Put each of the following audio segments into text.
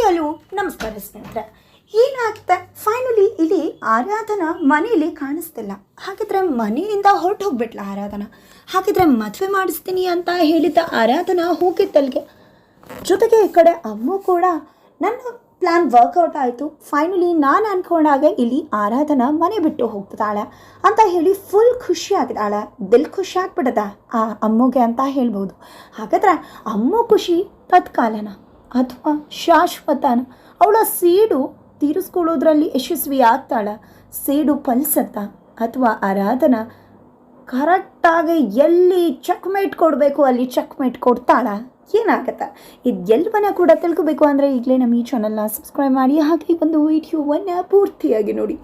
Hi ನಮಸ್ಕಾರ ಸ್ನೇಹಿತರೆ. ಏನಾಗುತ್ತೆ ಫೈನಲಿ ಇಲ್ಲಿ ಆರಾಧನಾ ಮನೆಯಲ್ಲಿ ಕಾಣಿಸ್ತಿಲ್ಲ. ಹಾಗಿದ್ರೆ ಮನೆಯಿಂದ ಹೊರಟು ಹೋಗ್ಬಿಟ್ಲ ಆರಾಧನಾ. ಹಾಗಿದ್ರೆ ಮದುವೆ ಮಾಡಿಸ್ತೀನಿ ಅಂತ ಹೇಳಿದ್ದ ಆರಾಧನಾ ಹೋಗಿದ್ದಲ್ಗೆ ಜೊತೆಗೆ ಈ ಕಡೆ ಅಮ್ಮು ಕೂಡ ನನ್ನ ಪ್ಲ್ಯಾನ್ ವರ್ಕೌಟ್ ಆಯಿತು. ಫೈನಲಿ ನಾನು ಅಂದ್ಕೊಂಡಾಗ ಇಲ್ಲಿ ಆರಾಧನಾ ಮನೆ ಬಿಟ್ಟು ಹೋಗ್ತಿದ್ದಾಳೆ ಅಂತ ಹೇಳಿ ಫುಲ್ ಖುಷಿ ಆಗಿದ್ದಾಳೆ. ದಿಲ್ ಖುಷಿ ಆಗ್ಬಿಡದ ಆ ಅಮ್ಮಗೆ ಅಂತ ಹೇಳ್ಬೋದು. ಹಾಗಾದ್ರೆ ಅಮ್ಮು ಖುಷಿ ತತ್ಕಾಲನ? ಅಥವಾ ಶಾಶ್ವತನ. ಅವಳ ಸೀಡು ತೀರಿಸ್ಕೊಳ್ಳೋದ್ರಲ್ಲಿ ಯಶಸ್ವಿ ಆಗ್ತಾಳ ಸೀಡು ಫಲಿಸತ್ತ ಅಥವಾ ಆರಾಧನ. ಕರೆಕ್ಟಾಗಿ ಎಲ್ಲಿ ಚಕ್ಮೇಟ್ ಕೊಡಬೇಕು, ಅಲ್ಲಿ ಚೆಕ್ಮೇಟ್ ಕೊಡ್ತಾಳ? ಏನಾಗತ್ತೆ? ಇದು ಎಲ್ಲವನ್ನ ಕೂಡ ತಿಳ್ಕೋಬೇಕು ಅಂದರೆ ಈಗಲೇ ನಮ್ಮ ಈ ಚಾನಲ್ನ ಸಬ್ಸ್ಕ್ರೈಬ್ ಮಾಡಿ. ಹಾಗೆ ಒಂದು ವಿಡಿಯೋವನ್ನು ಪೂರ್ತಿಯಾಗಿ ನೋಡಿ.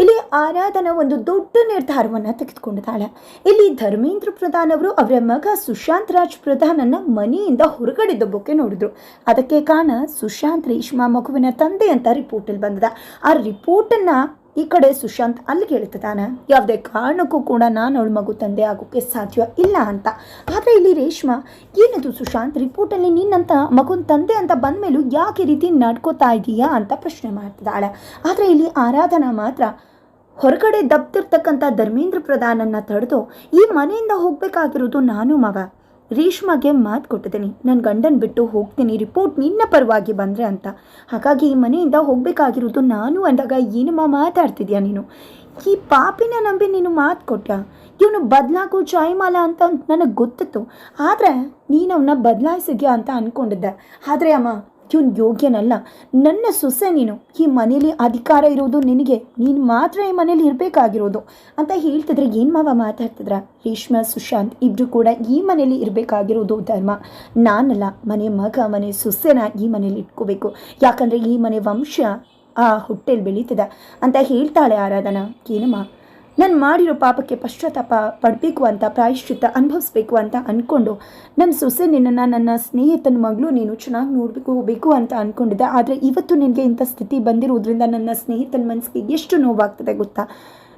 ಇಲ್ಲಿ ಆರಾಧನ ಒಂದು ದೊಡ್ಡ ನಿರ್ಧಾರವನ್ನು ತೆಗೆದುಕೊಂಡಿದ್ದಾಳೆ. ಇಲ್ಲಿ ಧರ್ಮೇಂದ್ರ ಪ್ರಧಾನ್ ಅವರು ಅವರ ಮಗ ಸುಶಾಂತ್ ರಾಜ್ ಪ್ರಧಾನನ್ನ ಮನೆಯಿಂದ ಹೊರಗಡೆ ದಬ್ಬಕ್ಕೆ ನೋಡಿದ್ರು. ಅದಕ್ಕೆ ಕಾರಣ ಸುಶಾಂತ್ ರೇಷ್ಮಾ ಮಗುವಿನ ತಂದೆ ಅಂತ ರಿಪೋರ್ಟಲ್ಲಿ ಬಂದಿದೆ. ಆ ರಿಪೋರ್ಟನ್ನು ಈ ಕಡೆ ಸುಶಾಂತ್ ಅಲ್ಲಿ ಹೇಳ್ತಿದ್ದಾನೆ ಯಾವುದೇ ಕಾರಣಕ್ಕೂ ಕೂಡ ನಾನು ಅವಳ ಮಗು ತಂದೆ ಆಗೋಕ್ಕೆ ಸಾಧ್ಯ ಇಲ್ಲ ಅಂತ. ಆದರೆ ಇಲ್ಲಿ ರೇಷ್ಮಾ, ಏನದು ಸುಶಾಂತ್, ರಿಪೋರ್ಟಲ್ಲಿ ನಿನ್ನಂತ ಮಗುನ ತಂದೆ ಅಂತ ಬಂದ ಮೇಲೂ ಯಾಕೆ ರೀತಿ ನಡ್ಕೋತಾ ಇದೀಯಾ? ಅಂತ ಪ್ರಶ್ನೆ ಮಾಡ್ತಿದ್ದಾಳೆ. ಆದರೆ ಇಲ್ಲಿ ಆರಾಧನಾ ಮಾತ್ರ ಹೊರಗಡೆ ದಬ್ತಿರ್ತಕ್ಕಂಥ ಧರ್ಮೇಂದ್ರ ಪ್ರಧಾನನ್ನ ತಡೆದು ಈ ಮನೆಯಿಂದ ಹೋಗಬೇಕಾಗಿರೋದು ನಾನು ಮಗ ರೇಷ್ಮಾಗೆ ಮಾತು ಕೊಟ್ಟಿದ್ದೀನಿ. ನನ್ನ ಗಂಡನ ಬಿಟ್ಟು ಹೋಗ್ತೀನಿ. ರಿಪೋರ್ಟ್ ನಿನ್ನ ಪರವಾಗಿ ಬಂದರೆ ಅಂತ. ಹಾಗಾಗಿ ಈ ಮನೆಯಿಂದ ಹೋಗಬೇಕಾಗಿರೋದು ನಾನು ಅಂದಾಗ ಏನಮ್ಮ ಮಾತಾಡ್ತಿದ್ಯಾ ನೀನು? ಈ ಪಾಪಿನ ನಂಬಿ ನೀನು ಮಾತು ಕೊಟ್ಟ ಇವನು ಬದಲಾಗೋ ಜಾಯಮಾಲ ಅಂತ ನನಗೆ ಗೊತ್ತಿತ್ತು. ಆದರೆ ನೀನು ಅವನ್ನ ಬದಲಾಯಿಸಿದ್ಯಾ ಅಂತ ಅಂದ್ಕೊಂಡಿದ್ದೆ ಆದರೆ ಅಮ್ಮ ಇವನು ಯೋಗ್ಯನಲ್ಲ. ನನ್ನ ಸೊಸೆ ನೀನು. ಈ ಮನೇಲಿ ಅಧಿಕಾರ ಇರೋದು ನಿನಗೆ. ನೀನು ಮಾತ್ರ ಈ ಮನೇಲಿ ಇರಬೇಕಾಗಿರೋದು. ಅಂತ ಹೇಳ್ತಿದ್ರೆ ಏನು ಮಾವ ಮಾತಾಡ್ತಿದ್ರ? ರೇಷ್ಮಾ, ಸುಶಾಂತ್ ಇಬ್ಬರು ಕೂಡ ಈ ಮನೇಲಿ ಇರಬೇಕಾಗಿರೋದು ಧರ್ಮ. ನಾನಲ್ಲ, ಮನೆ ಮಗ, ಮನೆ ಸೊಸೆನ ಈ ಮನೇಲಿ ಇಟ್ಕೋಬೇಕು. ಯಾಕಂದರೆ ಈ ಮನೆ ವಂಶ ಆ ಹೊಟ್ಟೆಲಿ ಬೆಳೀತದ ಅಂತ ಹೇಳ್ತಾಳೆ ಆರಾಧನಾ. ಏನಮ್ಮ? ನಾನು ಮಾಡಿರೋ ಪಾಪಕ್ಕೆ ಪಶ್ಚಾತ್ತಾಪ ಪಡಬೇಕು ಅಂತ, ಪ್ರಾಯಶ್ಚಿತ್ತ ಅನುಭವಿಸ್ಬೇಕು ಅಂತ ಅಂದ್ಕೊಂಡು ನನ್ನ ಸೊಸೆ ನಿನ್ನನ್ನು ನನ್ನ ಸ್ನೇಹಿತನ ಮಗಳು ನೀನು ಚೆನ್ನಾಗಿ ನೋಡಬೇಕು, ಬೇಕು ಅಂತ ಅಂದ್ಕೊಂಡಿದ್ದೆ ಆದರೆ ಇವತ್ತು ನಿನಗೆ ಇಂಥ ಸ್ಥಿತಿ ಬಂದಿರೋದ್ರಿಂದ ನನ್ನ ಸ್ನೇಹಿತನ ಮನಸ್ಸಿಗೆ ಎಷ್ಟು ನೋವಾಗ್ತದೆ ಗೊತ್ತಾ?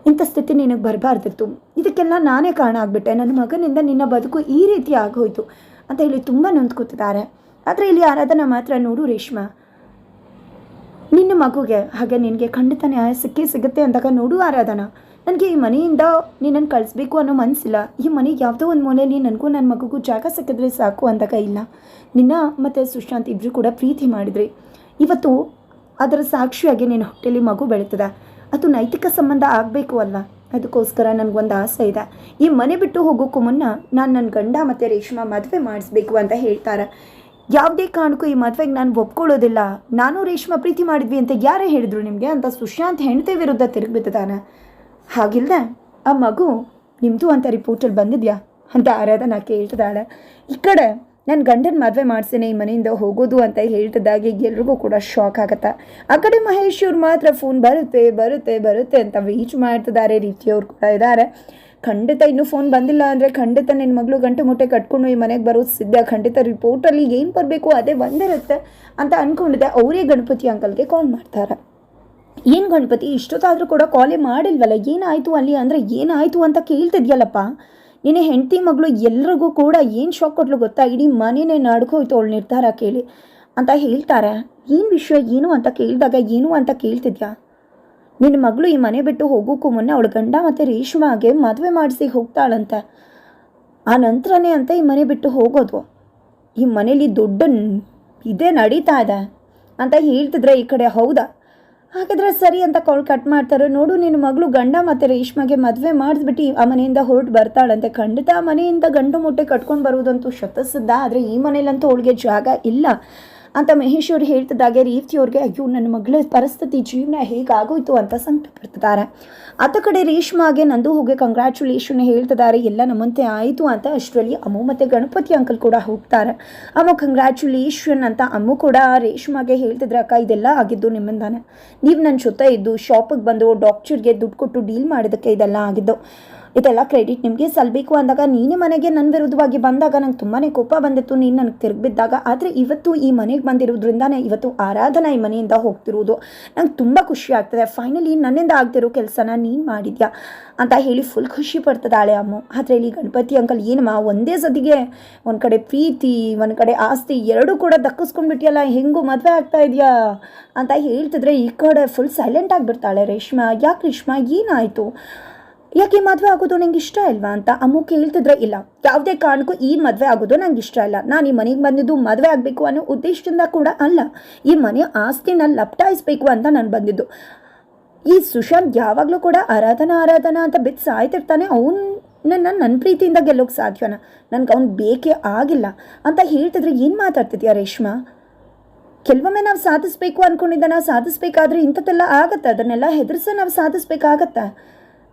ಇಂಥ ಸ್ಥಿತಿ ನಿನಗೆ ಬರಬಾರ್ದಿತ್ತು. ಇದಕ್ಕೆಲ್ಲ ನಾನೇ ಕಾರಣ ಆಗಿಬಿಟ್ಟೆ. ನನ್ನ ಮಗನಿಂದ ನಿನ್ನ ಬದುಕು ಈ ರೀತಿ ಆಗೋಯ್ತು ಅಂತ ಹೇಳಿ ತುಂಬ ನೊಂದ್ಕೋತಿದ್ದಾರೆ. ಆದರೆ ಇಲ್ಲಿ ಆರಾಧನಾ ಮಾತ್ರ ನೋಡು ರೇಷ್ಮಾ. ನಿನ್ನ ಮಗುಗೆ, ಹಾಗೆ ನಿನಗೆ ಖಂಡಿತ ನ್ಯಾಯ ಸಿಕ್ಕೇ ಸಿಗುತ್ತೆ ಅಂದಾಗ ನೋಡು ಆರಾಧನಾ. ನನಗೆ ಈ ಮನೆಯಿಂದ ನಿನ್ನನ್ನು ಕಳಿಸ್ಬೇಕು ಅನ್ನೋ ಮನಸ್ಸಿಲ್ಲ ಈ ಮನೆಗೆ ಯಾವುದೋ ಒಂದು ಮೂಲೆಯಲ್ಲಿ ನನಗೂ ನನ್ನ ಮಗುಗೂ ಜಾಗ ಸಿಕ್ಕಿದ್ರೆ ಸಾಕು ಅಂದಾಗ ಇಲ್ಲ. ನಿನ್ನ ಮತ್ತು ಸುಶಾಂತ್ ಇಬ್ಬರು ಕೂಡ ಪ್ರೀತಿ ಮಾಡಿದ್ರಿ. ಇವತ್ತು ಅದರ ಸಾಕ್ಷಿಯಾಗಿ ನಿನ್ನ ಹೊಟ್ಟೆಲಿ ಮಗು ಬೆಳೀತದೆ. ಅದು ನೈತಿಕ ಸಂಬಂಧ ಆಗಬೇಕು ಅಲ್ಲ ಅದಕ್ಕೋಸ್ಕರ ನನಗೊಂದು ಆಸೆ ಇದೆ. ಈ ಮನೆ ಬಿಟ್ಟು ಹೋಗೋಕ್ಕೂ ಮುನ್ನ ನಾನು ನನ್ನ ಗಂಡ ಮತ್ತು ರೇಷ್ಮಾ ಮದುವೆ ಮಾಡಿಸ್ಬೇಕು ಅಂತ ಹೇಳ್ತಾರೆ. ಯಾವುದೇ ಕಾರಣಕ್ಕೂ ಈ ಮದುವೆಗೆ ನಾನು ಒಪ್ಕೊಳ್ಳೋದಿಲ್ಲ. ನಾನು ರೇಷ್ಮಾ ಪ್ರೀತಿ ಮಾಡಿದ್ವಿ ಅಂತ ಯಾರೇ ಹೇಳಿದ್ರು ನಿಮಗೆ? ಅಂತ ಸುಶಾಂತ್ ಹೆಂಡತಿ ವಿರುದ್ಧ ತಿರುಗಿಬಿಟ್ಟಿದ್ದಾನೆ ಹಾಗಿಲ್ಲದೆ ಆ ಮಗು ನಿಮ್ಮದು ಅಂತ ರಿಪೋರ್ಟಲ್ಲಿ ಬಂದಿದ್ಯಾ? ಅಂತ ಆರಾಧನಾ ಕೇಳ್ತಿದ್ದಾಳೆ. ಈ ಕಡೆ ನನ್ನ ಗಂಡನ ಮದುವೆ ಮಾಡ್ಸೇನೆ, ಈ ಮನೆಯಿಂದ ಹೋಗೋದು ಅಂತ ಹೇಳ್ತಿದ್ದಾಗೆ ಎಲ್ರಿಗೂ ಕೂಡ ಶಾಕ್ ಆಗುತ್ತೆ. ಆ ಕಡೆ ಮಹೇಶ್ ಅವ್ರು ಮಾತ್ರ ಫೋನ್ ಬರುತ್ತೆ ಬರುತ್ತೆ ಬರುತ್ತೆ ಅಂತ ವೇಟ್ ಮಾಡ್ತಿದ್ದಾರೆ. ರೀತಿಯವ್ರು ಕೂಡ ಇದ್ದಾರೆ. ಖಂಡಿತ ಇನ್ನೂ ಫೋನ್ ಬಂದಿಲ್ಲ ಅಂದರೆ ಖಂಡಿತ ನಿನ್ನ ಮಗಳು ಗಂಟೆ ಮುಟ್ಟೆ ಕಟ್ಕೊಂಡು ಈ ಮನೆಗೆ ಬರೋದು ಸಿದ್ಧ. ಖಂಡಿತ ರಿಪೋರ್ಟಲ್ಲಿ ಏನು ಬರಬೇಕು ಅದೇ ಬಂದಿರುತ್ತೆ ಅಂತ ಅಂದ್ಕೊಂಡಿದ್ದೆ ಅವರೇ ಗಣಪತಿ ಅಂಕಲ್ಗೆ ಕಾಲ್ ಮಾಡ್ತಾರೆ. ಏನು ಗಣಪತಿ? ಇಷ್ಟೊತ್ತಾದರೂ ಕೂಡ ಕಾಲೇ ಮಾಡಿಲ್ವಲ್ಲ? ಏನಾಯಿತು ಅಲ್ಲಿ? ಅಂದರೆ ಏನಾಯಿತು ಅಂತ ಕೇಳ್ತಿದ್ಯಲ್ಲಪ್ಪ? ನಿನ್ನ ಹೆಂಡತಿ ಮಗಳು ಎಲ್ರಿಗೂ ಕೂಡ ಏನು ಶಾಕ್ ಕೊಟ್ಲು ಗೊತ್ತಾ? ಇಡೀ ಮನೆಯೇ ನಡ್ಕೋಯ್ತು ಅವಳು ನಿರ್ಧಾರ ಕೇಳಿ ಅಂತ ಹೇಳ್ತಾರೆ. ಏನು ವಿಷಯ? ಏನು ಅಂತ ಕೇಳಿದಾಗ ಏನು ಅಂತ ಕೇಳ್ತಿದ್ಯಾ? ನಿನ್ನ ಮಗಳು ಈ ಮನೆ ಬಿಟ್ಟು ಹೋಗೋಕ್ಕೂ ಮುನ್ನ ಅವಳ ಗಂಡ ಮತ್ತು ರೇಷ್ಮಾಗೆ ಮದುವೆ ಮಾಡಿಸಿ ಹೋಗ್ತಾಳಂತೆ. ಆ ನಂತರನೇ ಅಂತ ಈ ಮನೆ ಬಿಟ್ಟು ಹೋಗೋದು. ಈ ಮನೇಲಿ ದೊಡ್ಡ ಇದೇ ನಡೀತಾ ಇದೆ ಅಂತ ಹೇಳ್ತಿದ್ರೆ ಈ ಕಡೆ ಹೌದಾ? ಹಾಗಾದ್ರೆ ಸರಿ ಅಂತ ಕಾಲ್ ಕಟ್ ಮಾಡ್ತಾರೆ. ನೋಡು, ನಿನ್ನ ಮಗಳು ಗಂಡ ಮತ್ತು ರೇಷ್ಮೆಗೆ ಮದುವೆ ಮಾಡಿಸ್ಬಿಟ್ಟು ಆ ಮನೆಯಿಂದ ಹೊರಟು ಬರ್ತಾಳಂತೆ. ಖಂಡಿತ ಆ ಮನೆಯಿಂದ ಗಂಡು ಮುಟ್ಟೆ ಕಟ್ಕೊಂಡು ಬರುವುದಂತೂ ಶತಸಿದ್ಧ ಆದರೆ ಈ ಮನೇಲಂತೂ ಅವಳಿಗೆ ಜಾಗ ಇಲ್ಲ. ಅಂತ ಮಹೇಶ್ ಅವ್ರು ಹೇಳ್ತಿದ್ದಾಗೆ ರೀತಿಯವ್ರಿಗೆ ಅಯ್ಯೋ, ನನ್ನ ಮಗಳ ಪರಿಸ್ಥಿತಿ, ಜೀವನ ಹೇಗಾಗೋಯ್ತು? ಅಂತ ಸಂಕಟ ಪಡ್ತಿದ್ದಾರೆ ಆತ ಕಡೆ ರೇಷ್ಮಾಗೆ ನಂದು ಹೋಗಿ ಕಂಗ್ರ್ಯಾಚುಲೇಷನ್ ಹೇಳ್ತಿದ್ದಾರೆ. ಎಲ್ಲ ನಮ್ಮಂತೆ ಆಯಿತು ಅಂತ ಅಷ್ಟರಲ್ಲಿ ಅಮ್ಮು ಮತ್ತು ಗಣಪತಿ ಅಂಕಲ್ ಕೂಡ ಹೋಗ್ತಾರೆ. ಅಮ್ಮ ಕಂಗ್ರ್ಯಾಚುಲೇಷನ್ ಅಂತ ಅಮ್ಮು ಕೂಡ ರೇಷ್ಮಾಗೆ ಹೇಳ್ತಿದ್ರೆ, ಅಕ್ಕ, ಇದೆಲ್ಲ ಆಗಿದ್ದು ನಿಮ್ಮಿಂದಾನೆ. ನೀವು ನನ್ನ ಜೊತೆ ಇದ್ದು ಶಾಪಿಗೆ ಬಂದು ಡಾಕ್ಟರ್ಗೆ ದುಡ್ಡು ಕೊಟ್ಟು ಡೀಲ್ ಮಾಡಿದ್ದಕ್ಕೆ ಇದೆಲ್ಲ ಆಗಿದ್ದು. ಇದೆಲ್ಲ ಕ್ರೆಡಿಟ್ ನಿಮಗೆ ಸಲ್ಲಬೇಕು ಅಂದಾಗ ನೀನೇ ಮನೆಗೆ ನನ್ನ ವಿರುದ್ಧವಾಗಿ ಬಂದಾಗ ನಂಗೆ ತುಂಬಾ ಕೋಪ ಬಂದಿತ್ತು. ನೀನು ನನಗೆ ತಿರುಗಿಬಿದ್ದಾಗ. ಆದರೆ ಇವತ್ತು ಈ ಮನೆಗೆ ಬಂದಿರೋದ್ರಿಂದಾನೇ ಇವತ್ತು ಆರಾಧನಾ ಈ ಮನೆಯಿಂದ ಹೋಗ್ತಿರೋದು. ನಂಗೆ ತುಂಬ ಖುಷಿ ಆಗ್ತದೆ. ಫೈನಲಿ ನನ್ನಿಂದ ಆಗ್ತಿರೋ ಕೆಲಸನ ನೀನು ಮಾಡಿದ್ಯಾ? ಅಂತ ಹೇಳಿ ಫುಲ್ ಖುಷಿ ಪಡ್ತದಾಳೆ ಅಮ್ಮ. ಆದರೆ ಇಲ್ಲಿ ಗಣಪತಿ ಅಂಕಲ್ ಏನಮ್ಮ, ಒಂದೇ ಸದಿಗೆ ಒಂದು ಕಡೆ ಪ್ರೀತಿ, ಒಂದು ಕಡೆ ಆಸ್ತಿ ಎರಡೂ ಕೂಡ ದಕ್ಕಿಸ್ಕೊಂಡ್ಬಿಟ್ಟಿಯಲ್ಲ ಹೆಂಗೂ ಮದುವೆ ಆಗ್ತಾ ಇದೆಯಾ? ಅಂತ ಹೇಳ್ತಿದ್ರೆ ಈ ಕಡೆ ಫುಲ್ ಸೈಲೆಂಟ್ ಆಗಿಬಿಡ್ತಾಳೆ ರೇಷ್ಮಾ. ಯಾಕೆ ರೇಷ್ಮಾ, ಏನಾಯಿತು? ಯಾಕೆ ಮದುವೆ ಆಗೋದು ನಂಗೆ ಇಷ್ಟ ಇಲ್ವಾ ಅಂತ ಅಮ್ಮು ಕೇಳ್ತಿದ್ರೆ ಇಲ್ಲ. ಯಾವುದೇ ಕಾರಣಕ್ಕೂ ಈ ಮದುವೆ ಆಗೋದು ನಂಗೆ ಇಷ್ಟ ಇಲ್ಲ. ನಾನು ಈ ಮನೆಗೆ ಬಂದಿದ್ದು ಮದುವೆ ಆಗಬೇಕು ಅನ್ನೋ ಉದ್ದೇಶದಿಂದ ಕೂಡ ಅಲ್ಲ. ಈ ಮನೆ ಆಸ್ತಿನ ಲಪ್ಟಾಯಿಸ್ಬೇಕು ಅಂತ ನಾನು ಬಂದಿದ್ದು. ಈ ಸುಶಾಂತ್ ಯಾವಾಗಲೂ ಕೂಡ ಆರಾಧನಾ ಆರಾಧನಾ ಅಂತ ಬಿದ್ದು ಸಾಯ್ತಿರ್ತಾನೆ. ಅವನು ನನ್ನ ನನ್ನ ಪ್ರೀತಿಯಿಂದ ಗೆಲ್ಲೋಕೆ ಸಾಧ್ಯನ? ನನಗೆ ಅವ್ನು ಬೇಕೇ ಆಗಿಲ್ಲ ಅಂತ ಹೇಳ್ತಿದ್ರೆ ಏನು ಮಾತಾಡ್ತಿದ್ಯಾ ರೇಷ್ಮಾ? ಕೆಲವೊಮ್ಮೆ ನಾವು ಸಾಧಿಸ್ಬೇಕು ಅಂದ್ಕೊಂಡಿದ್ದ ನಾವು ಸಾಧಿಸ್ಬೇಕಾದ್ರೆ ಇಂಥದ್ದೆಲ್ಲ ಆಗತ್ತೆ. ಅದನ್ನೆಲ್ಲ ಹೆದರ್ಸ ನಾವು ಸಾಧಿಸ್ಬೇಕಾಗತ್ತೆ.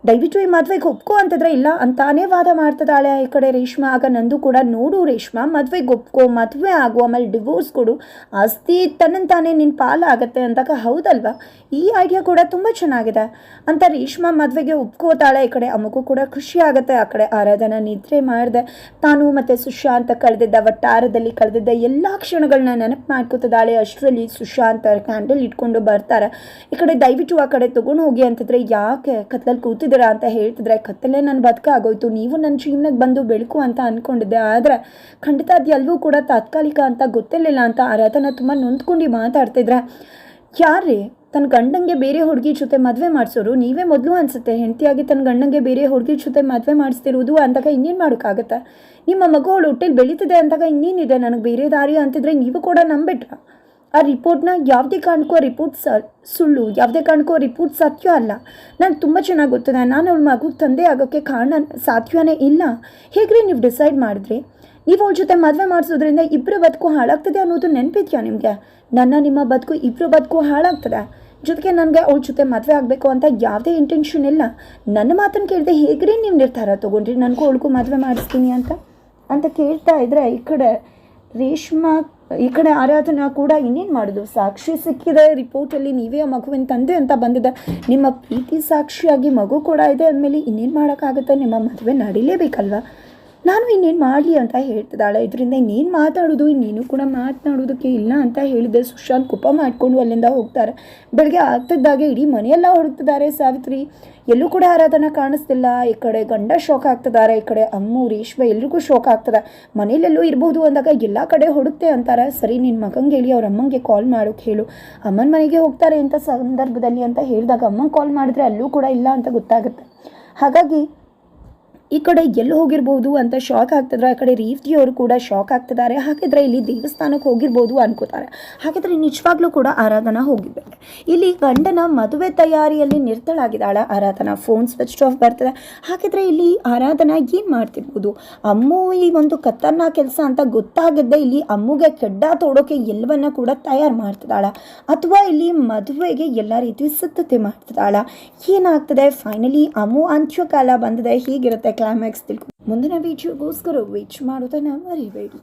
ದಯವಿಟ್ಟು ಈ ಮದುವೆಗೆ ಒಪ್ಕೋ ಅಂತಿದ್ರೆ ಇಲ್ಲ ಅಂತಾನೇ ವಾದ ಮಾಡ್ತಿದ್ದಾಳೆ ಈ ಕಡೆ ರೇಷ್ಮಾ. ಆಗ ನಂದು ಕೂಡ ನೋಡು ರೇಷ್ಮಾ, ಮದುವೆಗೆ ಒಪ್ಕೋ, ಮದುವೆ ಆಗು, ಆಮೇಲೆ ಡಿವೋರ್ಸ್ ಕೊಡು. ಆಸ್ತಿ ತನ್ನಂತಾನೇ ನಿನ್ನ ಪಾಲಾಗತ್ತೆ ಅಂದಾಗ ಹೌದಲ್ವಾ? ಈ ಐಡಿಯಾ ಕೂಡ ತುಂಬ ಚೆನ್ನಾಗಿದೆ. ಅಂತ ರೇಷ್ಮಾ ಮದುವೆಗೆ ಒಪ್ಕೋತಾಳೆ. ಈ ಕಡೆ ಅಮ್ಮಗೂ ಕೂಡ ಖುಷಿ ಆಗುತ್ತೆ. ಆ ಕಡೆ ಆರಾಧನಾ ನಿದ್ರೆ ಮಾಡಿದೆ. ತಾನು ಮತ್ತು ಸುಶಾಂತ ಕಳೆದಿದ್ದ ವಟ್ಟಾರದಲ್ಲಿ ಕಳೆದಿದ್ದ ಎಲ್ಲ ಕ್ಷಣಗಳನ್ನ ನೆನಪು ಮಾಡ್ಕೋತಿದ್ದಾಳೆ. ಅಷ್ಟರಲ್ಲಿ ಸುಶಾಂತ ಕ್ಯಾಂಡಲ್ ಇಟ್ಕೊಂಡು ಬರ್ತಾರೆ. ಈ ಕಡೆ ದಯವಿಟ್ಟು ಆ ಕಡೆ ತೊಗೊಂಡು ಹೋಗಿ ಅಂತಿದ್ರೆ ಯಾಕೆ? ಕತ್ತಲಲ್ಲಿ ಕೂತಿದ್ದೀರಾ ಅಂತ ಹೇಳ್ತಿದ್ರೆ ಕತ್ತಲೆ ನನ್ನ ಬದುಕ ಆಗೋಯ್ತು. ನೀವು ನನ್ನ ಜೀವನಕ್ಕೆ ಬಂದು ಬೆಳಕು ಅಂತ ಅಂದ್ಕೊಂಡಿದ್ದೆ ಆದರೆ ಖಂಡಿತ ಅದು ಕೂಡ ತಾತ್ಕಾಲಿಕ ಅಂತ ಗೊತ್ತಿರಲಿಲ್ಲ ಅಂತ ಆರಾಧನ ತುಂಬ ನೊಂದ್ಕೊಂಡು ಮಾತಾಡ್ತಿದ್ರೆ ಯಾರೇ ತನ್ನ ಗಂಡಂಗೆ ಬೇರೆ ಹುಡುಗಿ ಜೊತೆ ಮದುವೆ ಮಾಡಿಸೋರು? ನೀವೇ ಮೊದಲು ಅನಿಸುತ್ತೆ. ಹೆಂಡತಿಯಾಗಿ ತನ್ನ ಗಂಡಂಗೆ ಬೇರೆ ಹುಡುಗಿ ಜೊತೆ ಮದುವೆ ಮಾಡಿಸ್ತಿರುವುದು ಅಂದಾಗ ಇನ್ನೇನು ಮಾಡೋಕ್ಕಾಗತ್ತೆ? ನಿಮ್ಮ ಮಗು ಅವಳು ಹೊಟ್ಟೆಲಿ ಬೆಳೀತಿದೆ ಅಂದಾಗ ಇನ್ನೇನಿದೆ? ನನಗೆ ಬೇರೆ ದಾರಿ ಅಂತಿದ್ರೆ ನೀವು ಕೂಡ ನಂಬಿಟ್ರ? ಆ ರಿಪೋರ್ಟ್ನ ಯಾವುದೇ ಕಾರಣಕ್ಕೂ ಆ ರಿಪೋರ್ಟ್ ಸ, ಸುಳ್ಳು, ಯಾವುದೇ ಕಾರಣಕ್ಕೂ ರಿಪೋರ್ಟ್ ಸತ್ಯ ಅಲ್ಲ. ನನಗೆ ತುಂಬ ಚೆನ್ನಾಗಿ ಗೊತ್ತಿದೆ ನಾನು ಅವಳ ಮಗು ತಂದೆ ಆಗೋಕ್ಕೆ ಕಾರಣ ಸಾಧ್ಯವೇ ಇಲ್ಲ. ಹೇಗ್ರಿ ನೀವು ಡಿಸೈಡ್ ಮಾಡಿದ್ರಿ? ನೀವು ಅವಳ ಜೊತೆ ಮದುವೆ ಮಾಡಿಸೋದ್ರಿಂದ ಇಬ್ಬರು ಬದುಕು ಹಾಳಾಗ್ತದೆ ಅನ್ನೋದು ನೆನಪಿದ್ಯಾ ನಿಮಗೆ? ನನ್ನ, ನಿಮ್ಮ ಬದುಕು ಇಬ್ಬರು ಬದುಕು ಹಾಳಾಗ್ತದೆ. ಜೊತೆಗೆ ನನಗೆ ಅವಳ ಜೊತೆ ಮದುವೆ ಆಗಬೇಕು ಅಂತ ಯಾವುದೇ ಇಂಟೆನ್ಷನ್ ಇಲ್ಲ. ನನ್ನ ಮಾತನ್ನು ಕೇಳಿದೆ ಹೇಗ್ರಿ ನೀವು ನಿರ್ಧಾರ ತೊಗೊಂಡ್ರಿ? ನನಗೂ ಅವಳಿಗೂ ಮದುವೆ ಮಾಡಿಸ್ತೀನಿ ಅಂತ? ಅಂತ ಕೇಳ್ತಾ ಇದ್ರೆ ಈ ಕಡೆ ರೇಷ್ಮಾ ಈ ಕಡೆ ಆರಾಧನಾ ಕೂಡ ಇನ್ನೇನು ಮಾಡೋದು? ಸಾಕ್ಷಿ ಸಿಕ್ಕಿದೆ ರಿಪೋರ್ಟಲ್ಲಿ ನೀವೇ ಆ ಮಗುವಿನ ತಂದೆ ಅಂತ ಬಂದಿದೆ. ನಿಮ್ಮ ಪ್ರೀತಿ ಸಾಕ್ಷಿಯಾಗಿ ಮಗು ಕೂಡ ಇದೆ ಅಂದಮೇಲೆ ಇನ್ನೇನು ಮಾಡೋಕ್ಕಾಗುತ್ತೆ? ನಿಮ್ಮ ಮದುವೆ ನಡೀಲೇಬೇಕಲ್ವಾ? ನಾನು ಇನ್ನೇನು ಮಾಡಲಿ ಅಂತ ಹೇಳ್ತಿದ್ದಾಳೆ. ಇದರಿಂದ ಇನ್ನೇನು ಮಾತಾಡೋದು? ಇನ್ನೇನು ಕೂಡ ಮಾತನಾಡೋದಕ್ಕೆ ಇಲ್ಲ ಅಂತ ಹೇಳಿದೆ ಸುಶಾಂತ್ ಕುಪ್ಪ ಮಾಡಿಕೊಂಡು ಅಲ್ಲಿಂದ ಹೋಗ್ತಾರೆ. ಬೆಳಗ್ಗೆ ಆಗ್ತಿದ್ದಾಗೆ ಇಡೀ ಮನೆಯೆಲ್ಲ ಹುಡುಕ್ತಿದ್ದಾರೆ ಸಾವಿತ್ರಿ. ಎಲ್ಲೂ ಕೂಡ ಆರಾಧನಾ ಕಾಣಿಸ್ತಿಲ್ಲ. ಈ ಕಡೆ ಗಂಡ ಶೋಕ್ ಆಗ್ತಿದ್ದಾರೆ, ಈ ಕಡೆ ಅಮ್ಮು, ರೇಷ್ಮೆ ಎಲ್ರಿಗೂ ಶೋಕ್ ಆಗ್ತದೆ. ಮನೇಲೆಲ್ಲೂ ಇರ್ಬೋದು ಅಂದಾಗ ಎಲ್ಲ ಕಡೆ ಹುಡುಕ್ತೆ ಅಂತಾರೆ. ಸರಿ ನಿನ್ನ ಮಗಂಗೆ ಹೇಳಿ, ಅವ್ರ ಅಮ್ಮಂಗೆ ಕಾಲ್ ಮಾಡೋಕೆ ಹೇಳು. ಅಮ್ಮನ ಮನೆಗೆ ಹೋಗ್ತಾರೆ ಅಂತ ಸಂದರ್ಭದಲ್ಲಿ ಅಂತ ಹೇಳಿದಾಗ ಅಮ್ಮಂಗೆ ಕಾಲ್ ಮಾಡಿದ್ರೆ ಅಲ್ಲೂ ಕೂಡ ಇಲ್ಲ ಅಂತ ಗೊತ್ತಾಗುತ್ತೆ. ಹಾಗಾಗಿ ಈ ಕಡೆ ಎಲ್ಲಿ ಹೋಗಿರ್ಬೋದು ಅಂತ ಶಾಕ್ ಆಗ್ತಿದ್ರೆ. ಆ ಕಡೆ ರೀತಿಯವರು ಕೂಡ ಶಾಕ್ ಆಗ್ತಿದ್ದಾರೆ. ಹಾಗಿದ್ರೆ ಇಲ್ಲಿ ದೇವಸ್ಥಾನಕ್ಕೆ ಹೋಗಿರ್ಬೋದು ಅನ್ಕೋತಾರೆ. ಹಾಗಿದ್ರೆ ನಿಜವಾಗ್ಲೂ ಕೂಡ ಆರಾಧನಾ ಹೋಗಿದ್ದಾರೆ ಇಲ್ಲಿ ಗಂಡನ ಮದುವೆ ತಯಾರಿಯಲ್ಲಿ ನಿರ್ತಳಾಗಿದ್ದಾಳೆ ಆರಾಧನಾ ಫೋನ್ ಸ್ವಿಚ್ ಆಫ್ ಬರ್ತದೆ. ಹಾಗಿದ್ರೆ ಇಲ್ಲಿ ಆರಾಧನಾ ಏನು ಮಾಡ್ತಿರ್ಬೋದು? ಅಮ್ಮು ಈ ಒಂದು ಕತ್ತರ್ನ ಕೆಲಸ ಅಂತ ಗೊತ್ತಾಗದ್ದೆ ಇಲ್ಲಿ ಅಮ್ಮುಗೆ ಕೆಡ್ಡ ತೋಡೋಕೆ ಎಲ್ಲವನ್ನ ಕೂಡ ತಯಾರು ಮಾಡ್ತಿದ್ದಾಳೆ. ಅಥವಾ ಇಲ್ಲಿ ಮದುವೆಗೆ ಎಲ್ಲ ರೀತಿ ಸಿದ್ಧತೆ ಮಾಡ್ತಿದ್ದಾಳ. ಏನಾಗ್ತದೆ? ಫೈನಲಿ ಅಮ್ಮು ಅಂತ್ಯಕಾಲ ಬಂದಿದೆ. ಹೀಗಿರುತ್ತೆ? ಕ್ಲೈಮ್ಯಾಕ್ಸ್ ತಿಳ್ಕೊ ಮುಂದಿನ ವೀಡಿಯೋಗೋಸ್ಕರ ವೀಚ್ ಮಾಡೋದನ್ನು ಮರಿಬೇಡಿ.